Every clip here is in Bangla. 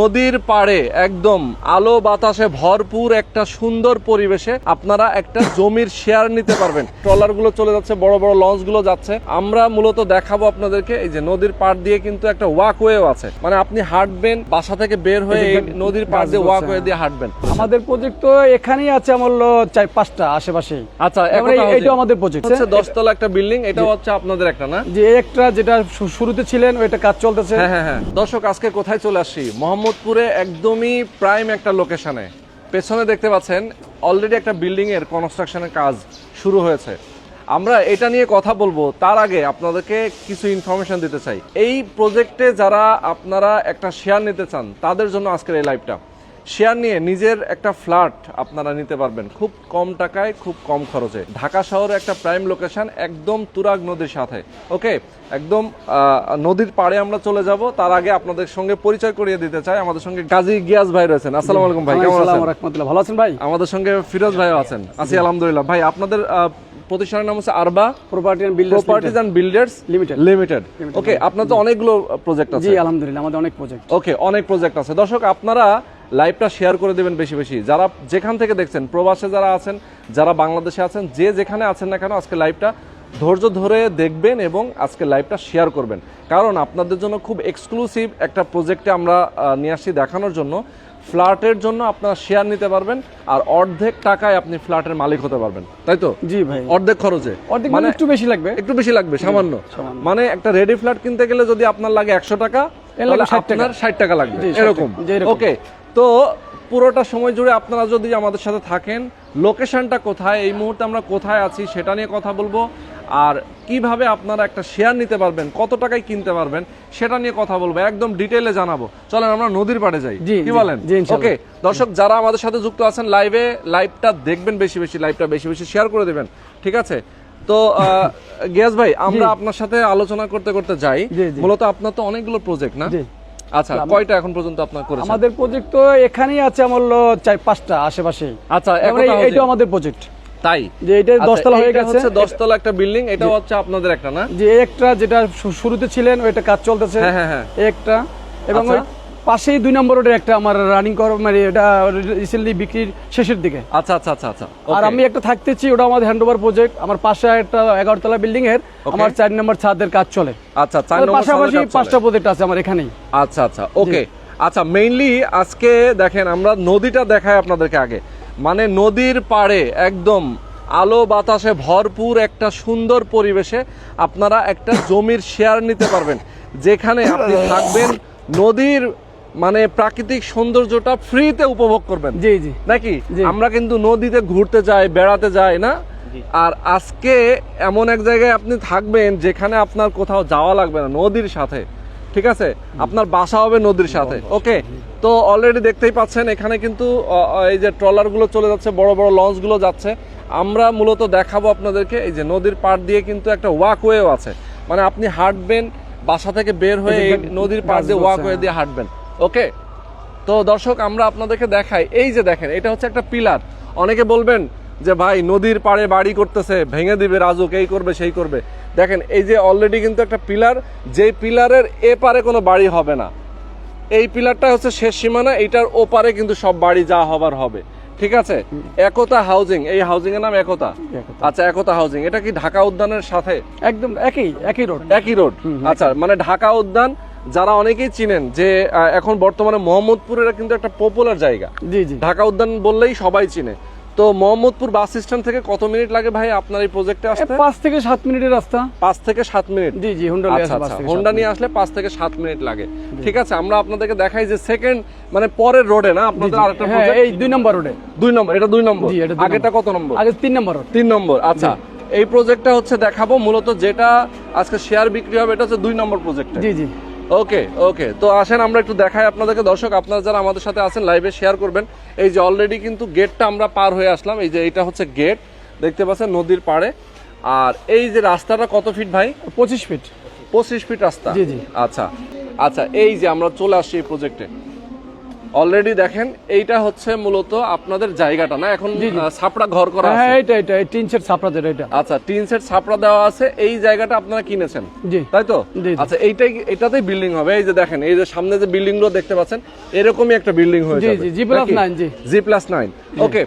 নদীর পাড়ে একদম আলো বাতাসে ভরপুর একটা সুন্দর পরিবেশে আপনারা একটা জমির শেয়ার নিতে পারবেন। ট্রলারগুলো চলে যাচ্ছে বড় বড় লঞ্চগুলো যাচ্ছে। আমরা মূলত দেখাবো আপনাদেরকে এই যে নদীর পাড় দিয়ে কিন্তু একটা ওয়াকওয়েও আছে। মানে আপনি হাঁটবেন বাসা থেকে বের হয়ে নদীর পাড় দিয়ে ওয়াকওয়ে দিয়ে হাঁটবেন। আমাদের প্রজেক্ট তো এখানেই আছে আমার চার পাঁচটা আশেপাশে। আচ্ছা এইটা আমাদের প্রজেক্ট হচ্ছে দশতলা একটা বিল্ডিং এটা হচ্ছে আপনাদের একটা না? যে একটা যেটা শুরুতে ছিলেন ওইটা কাজ চলতেছে। হ্যাঁ হ্যাঁ হ্যাঁ। দর্শক আজকে কোথায় চলে আসছি মোহাম্মদপুরে একদমই প্রাইম একটা লোকেশানে পেছনে দেখতে পাচ্ছেন অলরেডি একটা বিল্ডিংয়ের কনস্ট্রাকশনের কাজ শুরু হয়েছে। আমরা এটা নিয়ে কথা বলব, তার আগে আপনাদেরকে কিছু ইনফরমেশন দিতে চাই। এই প্রজেক্টে যারা আপনারা একটা শেয়ার নিতে চান, তাদের জন্য আজকের এই লাইভটা শেয়ার নিয়ে নিজের একটা ফ্ল্যাট আপনারা নিতে পারবেন। খুব কম টাকায় খুব কম খরচে। ঢাকা শহরে একটা প্রাইম লোকেশন একদম তুরাগ নদীর সাথে। ওকে? একদম নদীর পাড়ে আমরা চলে যাব। তার আগে আপনাদের সঙ্গে পরিচয় করিয়ে দিতে চাই। আমাদের সঙ্গে গাজী গিয়াস ভাই রয়েছেন। আসসালামু আলাইকুম ভাই কেমন আছেন? ভালো আছেন ভাই? আমাদের সঙ্গে ফিরোজ ভাইও আছেন। আছি আলহামদুলিল্লাহ। ভাই আপনাদের প্রতিষ্ঠানের নাম হচ্ছে Arba property and builders properties and builders Limited. Limited okay আপনার তো অনেকগুলো প্রজেক্ট আছে। জি আলহামদুলিল্লাহ আমাদের অনেক প্রজেক্ট ওকে অনেক প্রজেক্ট আছে। দর্শক আপনারা লাইভটা শেয়ার করে দেবেন বেশি বেশি। যারা যেখান থেকে দেখছেন প্রবাসে যারা আছেন যারা বাংলাদেশে আছেন যে যেখানে আছেন না কেন আজকে লাইভটা ধৈর্য ধরে দেখবেন এবং আজকে লাইভটা শেয়ার করবেন। কারণ আপনাদের জন্য খুব এক্সক্লুসিভ একটা প্রজেক্টে আমরা নিয়ে আসছি দেখানোর জন্য। ফ্ল্যাটের জন্য আপনারা শেয়ার নিতে পারবেন আর অর্ধেক টাকায় আপনি ফ্ল্যাটের মালিক হতে পারবেন। তাই তো? জি ভাই। অর্ধেক খরচে। অর্ধেক মানে একটু বেশি লাগবে। একটু বেশি লাগবে সামান্য। মানে একটা রেডি ফ্ল্যাট কিনতে গেলে যদি আপনার লাগে একশো টাকা তাহলে আপনার ষাট টাকা লাগবে। জি, 60 এরকম। টাকা। জি, এরকম। ওকে তো পুরোটা সময় জুড়ে আপনারা যদি আমাদের সাথে থাকেন লোকেশনটা কোথায় এই মুহূর্তে আমরা কোথায় আছি সেটা নিয়ে কথা বলব। আর কীভাবে আপনারা একটা শেয়ার নিতে পারবেন কত টাকায় কিনতে পারবেন সেটা নিয়ে কথা বলব একদম ডিটেইলে জানাব। চলেন আমরা নদীর পাড়ে যাই। জি, কি বলেন? ওকে দর্শক যারা আমাদের সাথে যুক্ত আছেন লাইভে লাইভটা দেখবেন বেশি বেশি লাইভটা বেশি বেশি শেয়ার করে দেবেন। ঠিক আছে? তো গিয়াস ভাই আমরা আপনার সাথে আলোচনা করতে করতে যাই। মূলত আপনার তো অনেকগুলো প্রজেক্ট না? আচ্ছা কয়টা এখন পর্যন্ত আপনার করেছেন? আমাদের প্রজেক্ট তো এখানেই আছে আমার চার পাঁচটা আশেপাশে। আচ্ছা এখন এইটা আমাদের প্রজেক্ট তাই? যে এটা আচ্ছা, দশতলা হয়ে গেছে। দশতলা একটা বিল্ডিং এটা হচ্ছে আপনাদের একটা না? যে একটা যেটা শুরুতে ছিলেন ওইটা কাজ চলতেছে। হ্যাঁ, হ্যাঁ, হ্যাঁ। একটা এবং আচ্ছা। পাশেই দুই নম্বর রোডে একটা আমার রানিং কর মানে এটা রিসেন্টলি বিক্রির শেষের দিকে। আচ্ছা আচ্ছা আচ্ছা আচ্ছা। আর আমি একটা থাকতেছি ওটা আমাদের হ্যান্ডওভার প্রজেক্ট আমার পাশে একটা এগারোতলা বিল্ডিং এর আমার চার নম্বর ছাদের কাজ চলে। আচ্ছা চার নম্বর পাশাপাশি। পাঁচটা প্রজেক্ট আছে আমার এখানেই। আচ্ছা আচ্ছা ওকে আচ্ছা মেইনলি আজকে দেখেন আমরা নদীটা দেখাই আপনাদেরকে আগে। মানে নদীর পাড়ে একদম আলো বাতাসে ভরপুর একটা সুন্দর পরিবেশে আপনারা একটা জমির শেয়ার নিতে পারবেন। যেখানে আপনি থাকবেন নদীর মানে প্রাকৃতিক সৌন্দর্যটা ফ্রিতে উপভোগ করবেন। জি জি। নাকি। আমরা কিন্তু নদীতে ঘুরতে যাই বেড়াতে যাই না? আর আজকে এমন এক জায়গায় আপনি থাকবেন যেখানে আপনার কোথাও যাওয়া লাগবে না নদীর সাথে। ঠিক আছে? আপনার বাসা হবে নদীর সাথে ওকে? তো অলরেডি দেখতেই পাচ্ছেন এখানে কিন্তু এই যে ট্রলারগুলো চলে যাচ্ছে বড় বড় লঞ্চগুলো যাচ্ছে। আমরা মূলত দেখাবো আপনাদেরকে এই যে নদীর পাড় দিয়ে কিন্তু একটা ওয়াকওয়েও আছে। মানে আপনি হাঁটবেন বাসা থেকে বের হয়ে নদীর পাড় দিয়ে ওয়াকওয়ে দিয়ে হাঁটবেন। ওকে? তো দর্শক আমরা আপনাদেরকে দেখাই। এই যে দেখেন এটা হচ্ছে একটা পিলার। অনেকে বলবেন যে ভাই নদীর পাড়ে বাড়ি করতেছে ভেঙে দিবে রাজুক এই করবে সেই করবে। দেখেন এই যে অলরেডি কিন্তু একটা পিলার যেই পিলারের এ পারে কোনো বাড়ি হবে না। এই পিলারটা হচ্ছে শেষ সীমানা এটার ওপারে কিন্তু সব বাড়ি যা হবার হবে। ঠিক আছে? একতা হাউজিং এই হাউজিং এর নাম একতা? একতা। আচ্ছা একতা হাউজিং এটা কি ঢাকা উদ্যানের সাথে? একদম একই একই রোড একই রোড আচ্ছা মানে ঢাকা উদ্যান যারা অনেকেই চিনেন যে এখন বর্তমানে মোহাম্মদপুরের কিন্তু একটা পপুলার জায়গা। জি জি। ঢাকা উদ্যান বললেই সবাই চিনে। তো মোহাম্মদপুর বাস স্ট্যান্ড থেকে কত মিনিট লাগে ভাই আপনার এই প্রজেক্টে আসতে? পাঁচ থেকে সাত মিনিটের রাস্তা। পাঁচ থেকে সাত মিনিট? জি জি হুন্ডা আচ্ছা আচ্ছা। হোন্ডা নিয়ে আসলে পাঁচ থেকে সাত মিনিট লাগে। ঠিক আছে আমরা আপনাদেরকে দেখাই যে সেকেন্ড মানে পরের রোডে না? আপনাদের আরেকটা হ্যাঁ project? এই দুই নম্বর রোডে দুই নম্বর এটা দুই নম্বর? আগেটা কত নম্বর? আগে তিন নম্বর তিন নম্বর আচ্ছা। এই প্রজেক্টটা হচ্ছে দেখাবো মূলত যেটা আজকে শেয়ার বিক্রি হবে এটা হচ্ছে দুই নম্বর প্রজেক্ট জি জি। ওকে ওকে। তো আসেন আমরা একটু দেখাই আপনাদেরকে। দর্শক আপনারা যারা আমাদের সাথে আছেন লাইভে শেয়ার করবেন। এই যে অলরেডি কিন্তু গেটটা আমরা পার হয়ে আসলাম। এই যে এটা হচ্ছে গেট দেখতে পাচ্ছেন নদীর পাড়ে। আর এই যে রাস্তাটা কত ফিট ভাই? পঁচিশ ফিট পঁচিশ ফিট রাস্তা? জি, জি। আচ্ছা। আচ্ছা এই যে আমরা চলে আসছি এই প্রজেক্টে অলরেডি দেখেন এইটা হচ্ছে মূলত আপনাদের জায়গাটা না? এখন। ছাপড়া ঘর করা আছে। হ্যাঁ এটা এটা এই টিন সেট ছাপড়া যেটা এটা আচ্ছা টিন সেট ছাপড়া দেওয়া আছে এই জায়গাটা আপনারা কিনেছেন। জি। তাই তো। আচ্ছা এইটাই এটাতেই বিল্ডিং হবে। এই যে দেখেন এই যে সামনে যে বিল্ডিংগুলো দেখতে পাচ্ছেন এরকমই একটা বিল্ডিং হয়ে জি, জি জি, প্লাস 9 জি। জি প্লাস 9 ওকে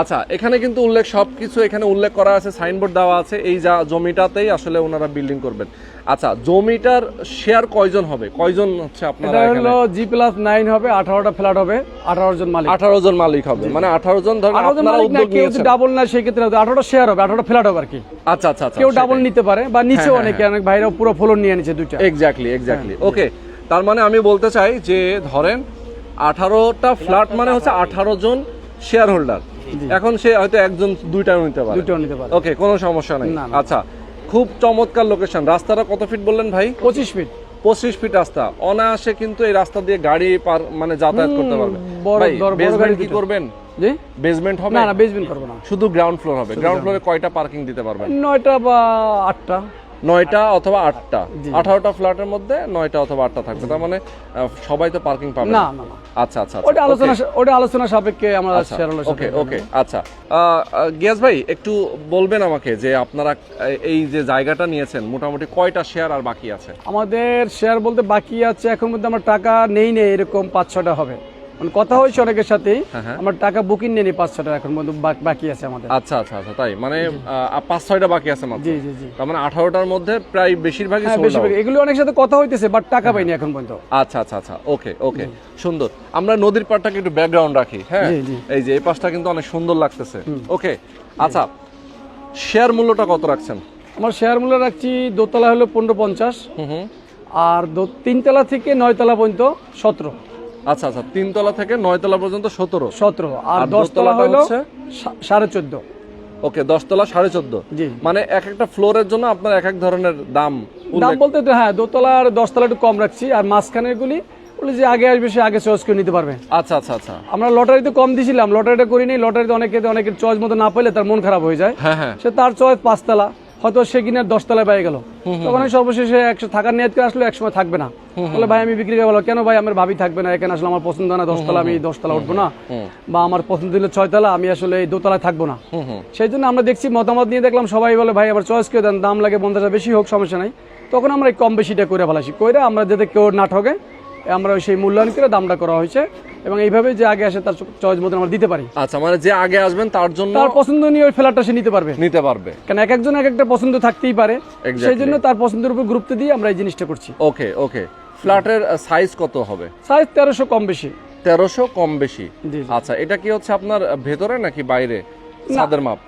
আচ্ছা এখানে কিন্তু উল্লেখ সবকিছু এখানে উল্লেখ করা আছে সাইনবোর্ড দেওয়া আছে। এই যা জমিটাতেই আসলে ওনারা বিল্ডিং করবেন। আচ্ছা জমিটার শেয়ার কয়জন হবে? কয়জন হচ্ছে আপনারা এটা হলো জি প্লাস নাইন হবে আঠারোটা ফ্ল্যাট হবে আঠারো জন মালিক। আঠারো জন মালিক হবে। মানে আঠারো জন ধরেন আপনারা উদ্যোগ কেউ নিয়েছেন। ডাবল না সেক্ষেত্রে আঠারোটা শেয়ার হবে আঠারোটা ফ্ল্যাট হবে আর কি। আচ্ছা আচ্ছা আচ্ছা কেউ ডাবল নিতে পারে বা নিচে হ্যাঁ, অনেকে অনেক ভাইরা পুরো ফ্লোর নিয়ে নিচ্ছে দুইটা। এক্স্যাক্টলি এক্স্যাক্টলি ওকে তার মানে আমি বলতে চাই যে ধরেন আঠারোটা ফ্ল্যাট মানে হচ্ছে আঠারো জন শেয়ার হোল্ডার এখন সে হয়তো একজন দুইটাও নিতে পারে। দুইটাও নিতে পারে। ওকে কোনো সমস্যা নাই। আচ্ছা খুব চমৎকার লোকেশন রাস্তাটা কত ফিট বললেন ভাই? পঁচিশ ফিট পঁচিশ ফিট রাস্তা। অনায়াসে কিন্তু এই রাস্তা দিয়ে গাড়ি পার মানে যাতায়াত করতে পারবে। বেসমেন্ট কি করবেন? বেসমেন্ট হবে? না না বেসমেন্ট করব না। শুধু গ্রাউন্ড ফ্লোর হবে। গ্রাউন্ড ফ্লোরে কয়টা পার্কিং দিতে পারবেন? নয়টা বা আটটা। নয়টা অথবা আটটা। আঠারোটা ফ্ল্যাটের মধ্যে নয়টা অথবা আটটা থাকবে। তার মানে সবাই তো পার্কিং পাবে না আচ্ছা আচ্ছা আচ্ছা, ওটা আলোচনা ওটা আলোচনা সাপেক্ষে আমরা আচ্ছা, শেয়ার হলো ওকে ওকে আচ্ছা। আহ, আহ, গিয়াস ভাই একটু বলবেন আমাকে যে আপনারা এই যে জায়গাটা নিয়েছেন মোটামুটি কয়টা শেয়ার আর বাকি আছে? আমাদের শেয়ার বলতে বাকি আছে এখন মধ্যে আমার টাকা নেই নেই এরকম পাঁচ ছটা হবে। মানে কথা হয়েছে অনেকের সাথে হ্যাঁ, হ্যাঁ। আমার টাকা বুকিং নেই পাঁচ ছটা এখন মধ্যে বাক- আছে আমাদের। আচ্ছা আচ্ছা আচ্ছা তাই? মানে পাঁচ ছয়টা বাকি আছে মাত্র? জি জি জি। তার মানে আঠারোটার মধ্যে প্রায় বেশিরভাগই হ্যাঁ বেশিরভাগ এগুলো অনেক সাথে কথা হইতেছে বাট টাকা পাইনি এখন পর্যন্ত আচ্ছা আচ্ছা আচ্ছা ওকে ওকে সুন্দর। আমরা নদীর পাড়টাকে একটু ব্যাকগ্রাউন্ড রাখি হ্যাঁ। এই যে এই পাশটা কিন্তু অনেক সুন্দর লাগতেছে। ওকে আচ্ছা। শেয়ার মূল্যটা কত রাখছেন? আমার শেয়ার মূল্য রাখছি দোতলা হলো পনেরো পঞ্চাশ। আর তিনতলা থেকে নয়তলা পর্যন্ত সতেরো। আচ্ছা আচ্ছা তিনতলা থেকে নয়তলা পর্যন্ত সতেরো। সতেরো আর দশতলা হচ্ছে? সাড়ে চোদ্দ। ওকে দশতলা সাড়ে চোদ্দ। মানে এক একটা ফ্লোরের জন্য আপনার এক এক ধরনের দাম দাম বলতে হ্যাঁ দোতলা আর দশতলা একটু কম রাখছি আর মাঝখানের গুলি বলে যে আগে আসবে সে আগে চয়েস করে নিতে পারবে। আচ্ছা আচ্ছা আচ্ছা। আমরা লটারিতে কম দিছিলাম লটারিটা করিনি লটারিতে অনেকে অনেকের চয়েস মতো না পেলে তার মন খারাপ হয়ে যায়। হ্যাঁ হ্যাঁ। সে তার চয়েস পাঁচতলা। হয়তো সে কিনে দশতলায় পেয়ে গেল। তখন সর্বশেষে একশো থাকার নিয়ত করে আসলে একসময় থাকবে না। বলে ভাই আমি বিক্রি করে বলো কেন ভাই আমার ভাবি থাকবে না? এখানে আসলে আমার পছন্দ না দশতলা আমি দশতলা উঠবো না। বা আমার পছন্দ হলে ছয়তলা আমি আসলে এই দোতলায় থাকব না। সেই জন্য আমরা দেখছি মতামত নিয়ে দেখলাম সবাই বলে ভাই আবার চয়েস করে দেন দাম লাগে পঞ্চাশটা বেশি হোক সমস্যা নাই। তখন আমরা কম বেশিটা করে ফেলাছি করে আমরা যাতে কেউ না ঠকে আমরা সেই মূল্যায়ন করে দামটা করা হয়েছে এবং এইভাবে যে আগে আসে তার চয়েস মতো আমরা দিতে পারি। আচ্ছা মানে যে আগে আসবেন তার জন্য তার পছন্দ নিয়ে ওই ফ্ল্যাটটা সে নিতে পারবে। নিতে পারবে। কারণ এক একজন এক একটা পছন্দ থাকতেই পারে। সেই জন্য তার পছন্দের উপর গুরুত্ব দিয়ে আমরা এই জিনিসটা করছি। ওকে ওকে। ফ্ল্যাটের সাইজ কত হবে? সাইজ তেরোশো কম বেশি। তেরোশো কম বেশি। আচ্ছা এটা কি হচ্ছে আপনার ভেতরে নাকি বাইরে? ছাদের মাপ?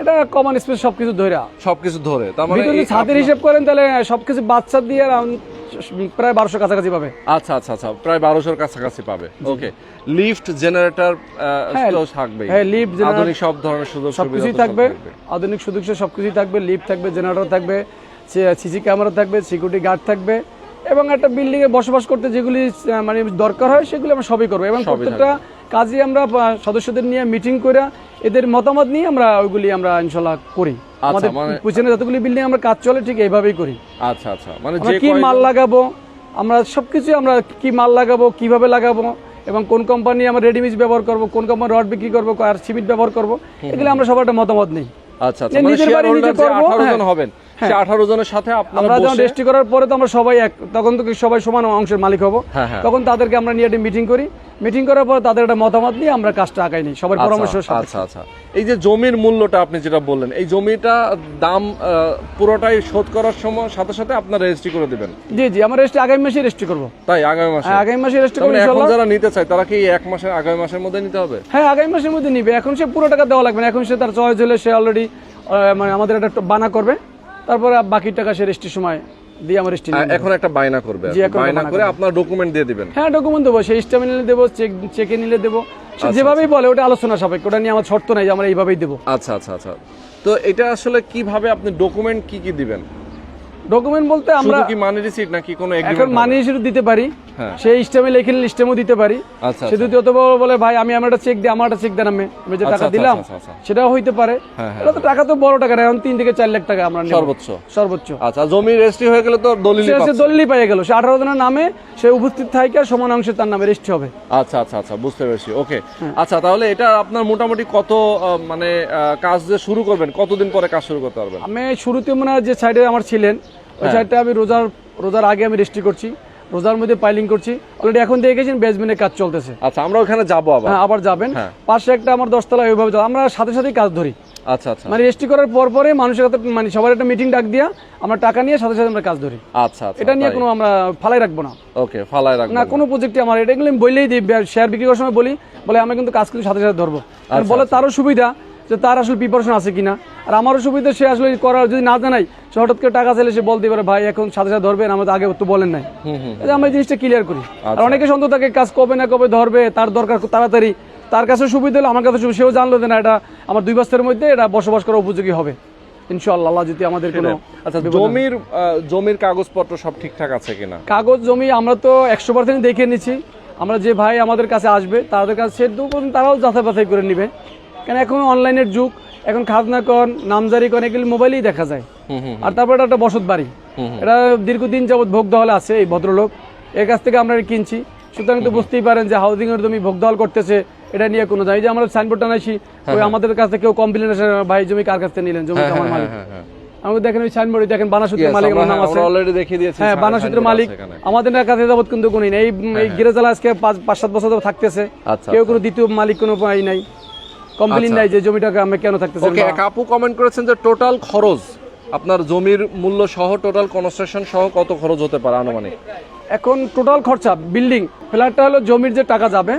এটা কমন স্পেস সবকিছু ধরে সবকিছু ধরে তার মানে ছাদের হিসেব করেন তাহলে সবকিছু বাচ্চা দিয়ে প্রায় বারোশো কাছাকাছি পাবে। আচ্ছা আচ্ছা আচ্ছা প্রায় বারোশোর কাছাকাছি পাবে। ওকে লিফট জেনারেটর হ্যাঁ, থাকবে হ্যাঁ, লিফট জেনারেটর আধুনিক সব ধরনের সুযোগ সুবিধা সবকিছুই থাকবে। আধুনিক সুযোগ সবকিছুই থাকবে লিফট থাকবে জেনারেটর থাকবে সিসি ক্যামেরা থাকবে সিকিউরিটি গার্ড থাকবে এবং একটা বিল্ডিং এ বসবাস করতে যেগুলি মানে দরকার হয় সেগুলি আমরা সবই করব। এবং প্রত্যেকটা কাজে আমরা সদস্যদের নিয়ে মিটিং করে এদের মতামত নিয়ে আমরা ওইগুলি আমরা ইনশাল্লাহ করি। আমাদের মানে- পিছনে যতগুলি বিল্ডিং আমরা কাজ চলে ঠিক এইভাবেই করি। আচ্ছা আচ্ছা মানে যে কি মাল লাগাবো আমরা সবকিছু আমরা কি মাল লাগাবো কীভাবে লাগাবো এবং কোন কোম্পানি আমরা রেডিমিক্স ব্যবহার করব কোন কোম্পানি রড বিক্রি করব আর সিমেন্ট ব্যবহার করব এগুলো আমরা সবার একটা মতামত নেই। আচ্ছা আচ্ছা মানে শেয়ার হোল্ডার যে 18 জন হ্যাঁ। হবেন। সে 18 জনের সাথে আমরা যখন রেজিস্ট্রি করার পরে তো আমরা সবাই এক তখন তো সবাই সমান অংশের মালিক হব। হ্যাঁ, হ্যাঁ। তখন তাদেরকে আমরা নিয়ে একটা মিটিং করি। মিটিং করার পরে তাদের একটা মতামত নিয়ে আমরা কাজটা আগাই নিই। সবার পরামর্শ আচ্ছা আচ্ছা আচ্ছা। এই যে জমির মূল্যটা আপনি যেটা বললেন এই জমিটা দাম পুরোটাই শোধ করার সময় সাথে সাথে আপনার রেজিস্ট্রি করে দিবেন? জি জি আমরা রেজিস্ট্রি আগামী মাসে রেজিস্ট্রি করব। তাই আগামী মাসে? হ্যাঁ, আগামী মাসে রেজিস্ট্রি করব মানে এখন যারা নিতে চায় তারা কি এক মাসের আগামী মাসের মধ্যে নিতে হবে? হ্যাঁ আগামী মাসের মধ্যে নিবে। এখন সে পুরো টাকা দেওয়া লাগবে না। এখন সে তার চয়েস হলে সে অলরেডি মানে আমাদের একটা বানা করবে। তারপরে বাকি টাকা সে রেস্টির সময় দিয়ে আমার রেস্টি এখন একটা বায়না করবে বায়না করে আপনার ডকুমেন্ট দিয়ে দিবেন। হ্যাঁ ডকুমেন্ট দেবো। সে স্টামে নিলে দেবো চেক চেকে নিলে দেবো। সে যেভাবেই বলে ওটা আলোচনা সাপেক্ষ। ওটা নিয়ে আমার শর্ত নাই যে আমরা এইভাবেই দেবো। আচ্ছা আচ্ছা আচ্ছা। তো এটা আসলে কীভাবে আপনি ডকুমেন্ট কি কি দিবেন? ডকুমেন্ট বলতে আমরা কি মানি রিসিট নাকি কোনো এখন মানি হিসেবে দিতে পারি। সেই স্টেমে লিখে স্টেমও দিতে পারি। আচ্ছা সে যদি অত বড় বলে ভাই আমি আমার একটা চেক দিই আমার একটা চেক দেন আমি। আমি যে আচ্ছা, টাকা আচ্ছা, দিলাম আচ্ছা, আচ্ছা। সেটাও হইতে পারে। হ্যাঁ, হ্যাঁ, এটা তো টাকা তো বড় টাকা না এখন তিন থেকে চার লাখ টাকা আমরা। সর্বোচ্চ। সর্বোচ্চ। আচ্ছা জমি রেজিস্ট্রি হয়ে গেলে তো দলিল সে দলিলই পেয়ে গেল। সে আঠারো জনের নামে সে উপস্থিত থাকে সমান অংশে তার নামে রেজিস্ট্রি হবে। আচ্ছা আচ্ছা আচ্ছা বুঝতে পেরেছি। ওকে। আচ্ছা তাহলে এটা আপনার মোটামুটি কত মানে কাজ যে শুরু করবেন? কতদিন পরে কাজ শুরু করতে পারবেন? আমি শুরুতে মনে হয় যে সাইডে আমার ছিলেন। ওই হ্যাঁ। সাইডটা আমি রোজার রোজার আগে আমি রেজিস্ট্রি করছি। রোজার মধ্যে পাইলিং করছি। অলরেডি এখন দেখেছেন বেসমেন্টের কাজ চলতেছে। আচ্ছা আমরা ওখানে যাব আবার। হ্যাঁ আবার যাবেন। হ্যাঁ। পাশে একটা আমার দশতলা ওইভাবে যাব। আমরা সাথে সাথেই কাজ ধরি। আচ্ছা আচ্ছা। মানে রেজিস্ট্রি করার পর পরে মানুষের সাথে মানে সবার একটা মিটিং ডাক দিয়া আমরা টাকা নিয়ে সাথে সাথে আমরা কাজ ধরি। আচ্ছা আচ্ছা এটা নিয়ে কোনো আমরা ফালাই রাখব না। ওকে ফালাই রাখবেন না কোনো প্রজেক্টে আমার এটা এগুলো আমি বললেই দিই শেয়ার বিক্রি করার সময় বলি বলে আমরা কিন্তু কাজ কিন্তু সাথে সাথে ধরবো। কারণ বলে তারও সুবিধা যে তার আসলে প্রিপারেশন আছে কিনা। আর আমারও সুবিধা সে আসলে করার যদি না জানাই সে হঠাৎ করে টাকা চাইলে সে বলতে পারে ভাই এখন সাথে সাথে ধরবেন আমাদের আগে তো বলেন নাই। আমরা এই জিনিসটা ক্লিয়ার করি। আর অনেকে সন্দেহ থাকে কাজ কবে না কবে ধরবে তার দরকার তাড়াতাড়ি। তার কাছে সুবিধা হলো আমার কাছে সেও জানলো যে না এটা আমার দুই বছরের মধ্যে এটা বসবাস করা উপযোগী হবে। ইনশাআল্লাহ আল্লাহ যদি আমাদের কোনো আচ্ছা জমির জমির কাগজপত্র সব ঠিকঠাক আছে কিনা? কাগজ জমি আমরা তো একশো পার্সেন্ট দেখে নিচ্ছি। আমরা যে ভাই আমাদের কাছে আসবে তাদের কাছে তারাও যাচাই বাছাই করে নিবে। কেন এখন অনলাইনের যুগ এখন খাজনা কন নামজারি কন এগুলি মোবাইলেই দেখা যায়। আর তারপরে এটা একটা বসত বাড়ি। এটা দীর্ঘদিন যাবৎ ভোগ দহলে আছে এই ভদ্রলোক। এর কাছ থেকে আমরা কিনছি। সুতরাং তো বুঝতেই পারেন যে হাউজিং এর জমি ভোগ দহল করতেছে এটা নিয়ে কোনো যায়। যে আমরা সাইনবোর্ড টানাইছি ওই আমাদের কাছ থেকে কেউ কমপ্লেন আসে ভাই জমি কার কাছ থেকে নিলেন? জমি আমার মালিক। হ্যাঁ হ্যাঁ আমাকে দেখেন ওই সাইনবোর্ড দেখেন বানাসুত্রের মালিক আমরা- নাম হ্যাঁ, আছে। অলরেডি দেখিয়ে দিয়েছি হ্যাঁ বানাসুত্রের মালিক। আমাদের কাছে যাবত কিন্তু কোনো নেই। এই এই গিরেজালা আজকে পাঁচ সাত বছর ধরে থাকতেছে। আচ্ছা, কেউ কোনো দ্বিতীয় মালিক কোনো পাই নাই। কমপ্লেন নাই যে জমিটাকে আমি কেন থাকতেছে ওকে এক আপু কমেন্ট করেছেন যে টোটাল খরচ আপনার জমির মূল্য সহ টোটাল কনস্ট্রাকশন সহ কত খরচ হতে পারে আনুমানিক? এখন টোটাল খরচা বিল্ডিং ফ্ল্যাটটা হলো জমির যে টাকা যাবে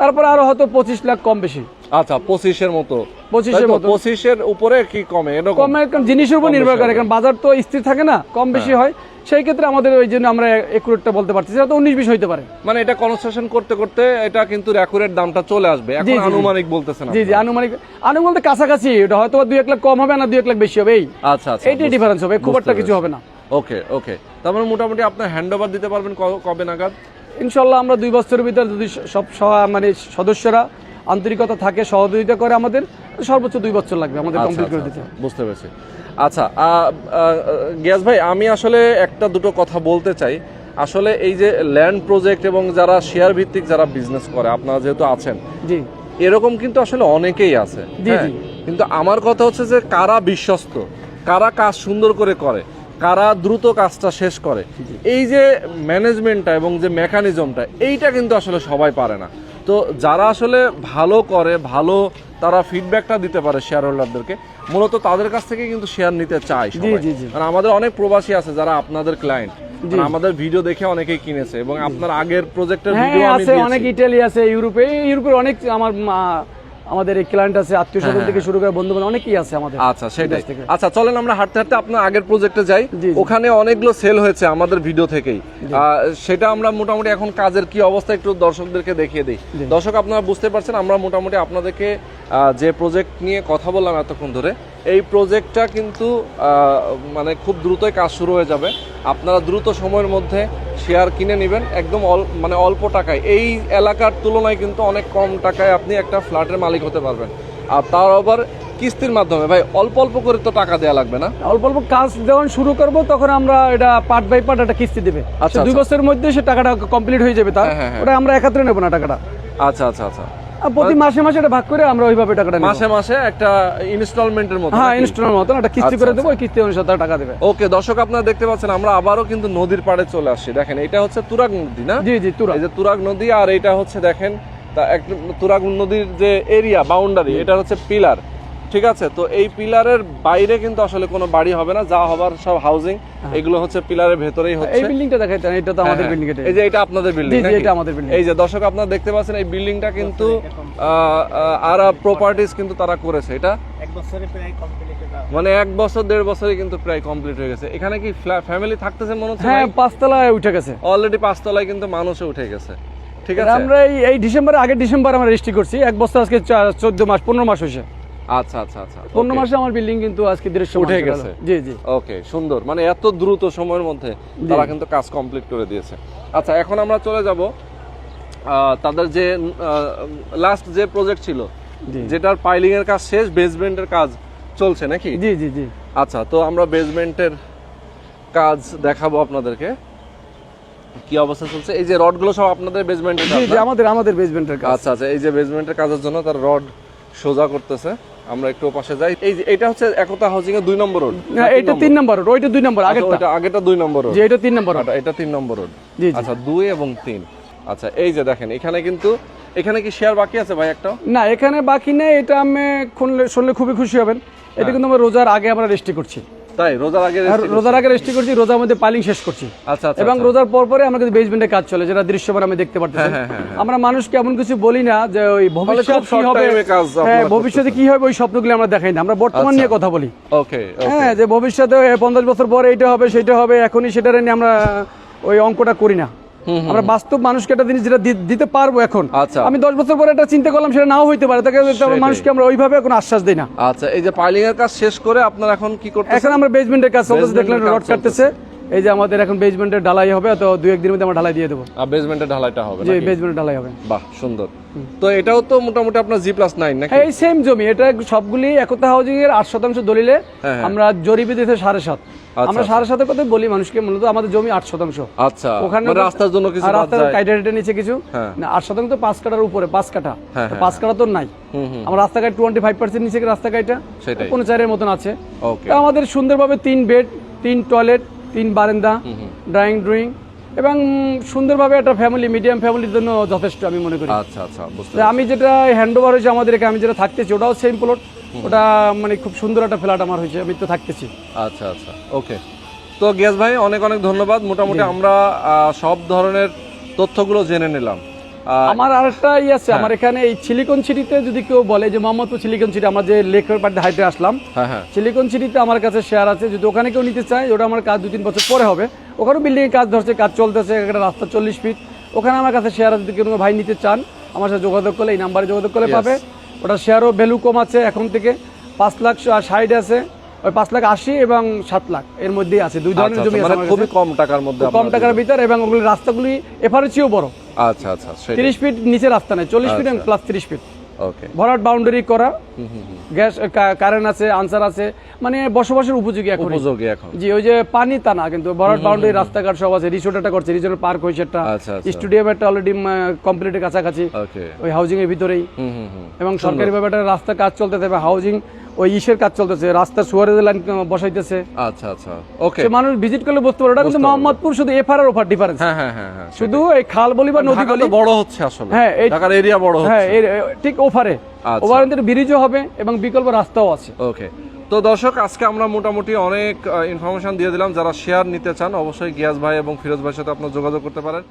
তারপরে আরও হয়তো পঁচিশ লাখ কম বেশি। আচ্ছা পঁচিশের মতো। পঁচিশের মতো। পঁচিশের উপরে কি কমে? কম জিনিসের উপর নির্ভর করে কারণ বাজার তো স্থির থাকে না কম বেশি হয়। সেই ক্ষেত্রে আমাদের ওই জন্য আমরা একুরেটটা বলতে পারছি সেটা তো উনিশ বিশ হইতে পারে। মানে এটা কনস্ট্রাকশন করতে করতে এটা কিন্তু রেকুরেট দামটা চলে আসবে। এখন। আনুমানিক বলতেছেন জি জি আনুমানিক আনুমানিক বলতে কাছাকাছি এটা হয়তো দুই এক লাখ কম হবে না দুই এক লাখ বেশি হবে এই। আচ্ছা আচ্ছা এইটাই ডিফারেন্স হবে খুব একটা কিছু হবে না। ওকে ওকে। তারপরে মোটামুটি আপনার হ্যান্ড ওভার দিতে পারবেন কবে নাগাদ? ইনশাল্লাহ আমরা দুই বছরের ভিতরে যদি সব মানে সদস্যরা আন্তরিকতা থাকে সহযোগিতা করে আমাদের সর্বোচ্চ দুই বছর লাগবে আমাদের আচ্ছা, কমপ্লিট করে আচ্ছা, দিতে। আচ্ছা, বুঝতে পেরেছি। আচ্ছা গিয়াস ভাই আমি আসলে একটা দুটো কথা বলতে চাই। আসলে এই যে ল্যান্ড প্রজেক্ট এবং যারা শেয়ার ভিত্তিক যারা বিজনেস করে আপনারা যেহেতু আছেন জি। এরকম কিন্তু আসলে অনেকেই আছে হ্যাঁ? কিন্তু আমার কথা হচ্ছে যে কারা বিশ্বস্ত কারা কাজ সুন্দর করে করে কারা দ্রুত কাজটা শেষ করে। এই যে ম্যানেজমেন্টটা এবং যে মেকানিজমটা এইটা কিন্তু আসলে সবাই পারে না। তো যারা আসলে ভালো করে ভালো তারা ফিডব্যাকটা দিতে পারে শেয়ার হোল্ডারদেরকে মূলত তাদের কাছ থেকে কিন্তু শেয়ার নিতে চায়। কারণ আমাদের অনেক প্রবাসী আছে যারা আপনাদের ক্লায়েন্ট আমাদের ভিডিও দেখে অনেকেই কিনেছে এবং আপনার আগের প্রজেক্টের হ্যাঁ ভিডিও আমি আছে অনেক ইটালি আছে ইউরোপে ইউরোপের অনেক আমার আমাদের এই ক্লায়েন্ট আছে আত্মীয় স্বজন থেকে শুরু করে বন্ধু বান্ধব অনেকেই আছে আমাদের আচ্ছা সেটাই। আচ্ছা চলেন আমরা হাঁটতে হাঁটতে আপনার আগের প্রজেক্টে যাই। ওখানে অনেকগুলো সেল হয়েছে আমাদের ভিডিও থেকেই। আহ, সেটা আমরা মোটামুটি এখন কাজের কি অবস্থা একটু দর্শকদেরকে দেখিয়ে দিই। দর্শক আপনারা বুঝতে পারছেন আমরা মোটামুটি আপনাদেরকে আহ, যে প্রজেক্ট নিয়ে কথা বললাম এতক্ষণ ধরে এই প্রজেক্টটা কিন্তু মানে খুব দ্রুতই কাজ শুরু হয়ে যাবে। আপনারা দ্রুত সময়ের মধ্যে শেয়ার কিনে নেবেন একদম অল মানে অল্প টাকায়। এই এলাকার তুলনায় কিন্তু অনেক কম টাকায় আপনি একটা ফ্ল্যাটের মালিক হতে পারবেন। আর তার আবার কিস্তির মাধ্যমে। ভাই অল্প অল্প করে তো টাকা দেওয়া লাগবে না? অল্প অল্প কাজ যখন শুরু করব তখন আমরা এটা পার্ট বাই পার্ট একটা কিস্তি দেবে। আচ্ছা, দুই আচ্ছা। বছরের মধ্যে সে টাকাটা কমপ্লিট হয়ে যাবে তার। হ্যাঁ, হ্যাঁ, হ্যাঁ। ওটা আমরা একাত্রে নেব না টাকাটা। আচ্ছা আচ্ছা আচ্ছা। প্রতি মাসে মাসে এটা ভাগ করে আমরা ওইভাবে টাকাটা মাসে মাসে একটা ইনস্টলমেন্টের মতো হ্যাঁ ইনস্টলমেন্টের ইনস্টলের মতন একটা কিস্তি আচ্ছা, করে দেবো ওই কিস্তি অনুসারে টাকা দেবে। ওকে দর্শক আপনারা দেখতে পাচ্ছেন আমরা আবারও কিন্তু নদীর পাড়ে চলে আসছি। দেখেন এটা হচ্ছে তুরাগ নদী না? জি জি তুরা এই যে তুরাগ নদী আর এটা হচ্ছে দেখেন তা এক তুরাগ নদীর যে এরিয়া বাউন্ডারি এটা হচ্ছে পিলার ঠিক আছে? তো এই পিলারের বাইরে কিন্তু আসলে কোনো বাড়ি হবে না যা হবার সব হাউজিং এগুলো হচ্ছে পিলারের ভেতরেই হচ্ছে। এই বিল্ডিংটা দেখাইতেন এটা তো আমাদের হ্যাঁ, বিল্ডিং এই যে এটা আপনাদের বিল্ডিং জি, এটা আমাদের building। এই যে দর্শক আপনারা দেখতে পাচ্ছেন এই বিল্ডিংটা কিন্তু আর প্রপার্টিজ কিন্তু তারা করেছে। এটা এক বছরে প্রায় কমপ্লিট মানে এক বছর দেড় বছরে কিন্তু প্রায় কমপ্লিট হয়ে গেছে। এখানে কি ফ্যামিলি থাকতেছে মনে হচ্ছে হ্যাঁ পাঁচতলায় উঠে গেছে। অলরেডি পাঁচতলায় কিন্তু মানুষও উঠে গেছে। ঠিক আছে? আমরা এই এই ডিসেম্বরে আগে ডিসেম্বর আমরা রেজিস্ট্রি করছি। এক বছর আজকে চোদ্দ মাস পনেরো মাস হয়েছে। আচ্ছা আচ্ছা আচ্ছা। পনেরো মাসে আমার বিল্ডিং কিন্তু আজকে দৃশ্য উঠে গেছে। জি জি। ওকে সুন্দর। মানে এত দ্রুত সময়ের মধ্যে তারা কিন্তু কাজ কমপ্লিট করে দিয়েছে। আচ্ছা এখন আমরা চলে যাব তাদের যে লাস্ট যে প্রজেক্ট ছিল যেটার পাইলিং এর কাজ শেষ বেসমেন্টের কাজ চলছে নাকি? জি জি জি। আচ্ছা তো আমরা বেসমেন্টের কাজ দেখাবো আপনাদেরকে। কি অবস্থা চলছে? এই যে রডগুলো সব আপনাদের বেসমেন্টের জি জি আমাদের আমাদের বেসমেন্টের কাজ। আচ্ছা আচ্ছা এই যে বেসমেন্টের কাজের জন্য তার রড সোজা করতেছে। আমরা একটু পাশে যাই। এই যে এটা হচ্ছে একতা হাউজিং এর দুই নম্বর রোড না এইটা তিন নম্বর? রোড ওইটা দুই নম্বর আগেরটা। ওইটা আগেটা দুই নম্বর রোড জি এটা তিন নম্বর রোড আচ্ছা, এটা তিন নম্বর রোড আচ্ছা দুই এবং তিন। আচ্ছা এই যে দেখেন এখানে কিন্তু এখানে কি শেয়ার বাকি আছে ভাই একটা না এখানে বাকি নেই এটা আমি শুনলে খুবই খুশি হবেন। হ্যাঁ। এটা কিন্তু আমরা রোজার আগে আমরা রেস্টি করছি। তাই? রোজার আগে রোজার আগে রেস্টি করছি রোজার মধ্যে পালিং শেষ করছি। আচ্ছা আচ্ছা এবং রোজার পর পরে আমরা কিন্তু বেসমেন্টে কাজ চলে যেটা দৃশ্যমান আমি দেখতে পারতেছি। হ্যাঁ, হ্যাঁ, হ্যাঁ। আমরা মানুষকে এমন কিছু বলি না যে ওই ভবিষ্যৎ কি হবে হ্যাঁ ভবিষ্যতে কি হবে ওই স্বপ্নগুলো আমরা দেখাই না। আমরা বর্তমান আচ্ছা। নিয়ে কথা বলি। ওকে হ্যাঁ যে ভবিষ্যতে পঞ্চাশ বছর পরে এইটা হবে সেটা হবে এখনই সেটা নিয়ে আমরা ওই অঙ্কটা করি না। আমরা বাস্তব মানুষকে একটা জিনিস যেটা দিতে পারব এখন। আচ্ছা। আমি দশ বছর পরে একটা চিন্তা করলাম সেটা নাও হইতে পারে। তাকে মানুষকে আমরা ওইভাবে কোনো আশ্বাস দিই না। আচ্ছা এই যে পাইলিং এর কাজ শেষ করে আপনারা এখন কি করতেছেন? এখন আমরা বেসমেন্টের কাজ চলতেছে দেখলেন রড কাটতেছে। এই যে আমাদের এখন বেসমেন্টের ঢালাই হবে তো দুই একদিনের মধ্যে আমরা ঢালাই দিয়ে দেবো। আর বেসমেন্টের ঢালাইটা হবে নাকি? বেসমেন্টের ঢালাই হবে। বাহ সুন্দর। তো এটাও তো মোটামুটি আপনার জি প্লাস নাইন নাকি? হ্যাঁ এই সেম জমি। এটা সবগুলি একতা হাউজিং এর আট শতাংশ দলিলে হ্যাঁ। আমরা জরিপে দিতে সাড়ে সাত। আমরা সাড়ে সাতের কথা বলি মানুষকে মূলত আমাদের জমি আট শতাংশ। আচ্ছা ওখানে মানে রাস্তার জন্য কিছু রাস্তার যায়। নিচে কিছু। হ্যাঁ। না আট শতাংশ তো পাঁচ কাটার উপরে পাঁচ কাটা। হ্যাঁ, হ্যাঁ, পাঁচ কাটা তো নাই। আমার রাস্তাঘাট টোয়েন্টি ফাইভ পার্সেন্ট নিচে রাস্তা কাইটা কোনো চারের মতন আছে। আমাদের সুন্দরভাবে তিন বেড তিন টয়লেট তিন বারান্দা ড্রয়িং ড্রয়িং এবং সুন্দরভাবে একটা ফ্যামিলি মিডিয়াম ফ্যামিলির জন্য যথেষ্ট আমি মনে করি। আচ্ছা আচ্ছা আমি যেটা হ্যান্ড ওভার হয়েছে আমাদের এখানে আমি যেটা থাকতেছি ওটাও সেম প্লট ওটা মানে খুব সুন্দর একটা ফ্ল্যাট আমার হয়েছে আমি তো থাকতেছি। আচ্ছা আচ্ছা ওকে। তো গিয়াস ভাই অনেক অনেক ধন্যবাদ। মোটামুটি আমরা সব ধরনের তথ্যগুলো জেনে নিলাম। আমার আরেকটা ই আছে আমার এখানে এই সিলিকন সিটিতে যদি কেউ বলে যে মোহাম্মদপুর সিলিকন সিটি আমরা যে লেকের পাড়ে হাইটে আসলাম হ্যাঁ হ্যাঁ। সিলিকন সিটিতে আমার কাছে শেয়ার আছে যদি ওখানে কেউ নিতে চায় ওটা আমার কাজ দু তিন বছর পরে হবে। ওখানেও বিল্ডিং কাজ ধরছে কাজ চলতেছে একটা রাস্তা চল্লিশ ফিট ওখানে আমার কাছে শেয়ার আছে যদি কোনো ভাই নিতে চান আমার সাথে যোগাযোগ করলে এই নাম্বারে যোগাযোগ করলে পাবে। ওটা শেয়ারও ভ্যালু কম আছে এখন থেকে। পাঁচ লাখ ষাট আছে ওই পাঁচ লাখ আশি এবং সাত লাখ এর মধ্যেই আছে। দুই ধরনের আচ্ছা, জমি আচ্ছা, আছে মানে খুবই কম টাকার মধ্যে কম টাকার ভিতর এবং ওগুলি রাস্তাগুলি এফারের চেয়েও বড়। আচ্ছা আচ্ছা তিরিশ ফিট নিচে রাস্তা নেই চল্লিশ ফিট এবং প্লাস তিরিশ ফিট ভরাট বাউন্ডারি করা গ্যাস কারেন্ট আছে আনসার আছে মানে বসবাসের উপযোগী এখন। উপযোগী এখন। জি ওই যে পানি তা না কিন্তু ভরাট বাউন্ডারি রাস্তাঘাট সব আছে রিসোর্ট একটা করছে রিসোর্টের পার্ক হয়েছে একটা আচ্ছা একটা অলরেডি কমপ্লিটের কাছাকাছি। ওই হাউজিং এর ভিতরেই। এবং সরকারি ভাবে একটা রাস্তার কাজ চলতেছে হাউজিং ওই ইসের কাজ চলতেছে রাস্তার সুয়ারেজ লাইন বসাইতেছে। আচ্ছা আচ্ছা। ওকে মানুষ ভিজিট করলে বুঝতে পারে ওটা কিন্তু মোহাম্মদপুর শুধু এফআর আর ওফার ডিফারেন্স হ্যাঁ হ্যাঁ হ্যাঁ হ্যাঁ শুধু এই খাল বলি বা নদী বলি। বড় হচ্ছে আসলে। হ্যাঁ, এই- ঢাকার এরিয়া বড় হ্যাঁ হচ্ছে। এ- ঠিক আচ্ছা। ওভার ব্রিজও হবে এবং বিকল্প রাস্তাও আছে। ওকে। তো দর্শক আজকে আমরা মোটামুটি অনেক ইনফরমেশন দিয়ে দিলাম। যারা শেয়ার নিতে চান অবশ্যই গিয়াস ভাই এবং ফিরোজ ভাইয়ের সাথে আপনার যোগাযোগ করতে পারেন।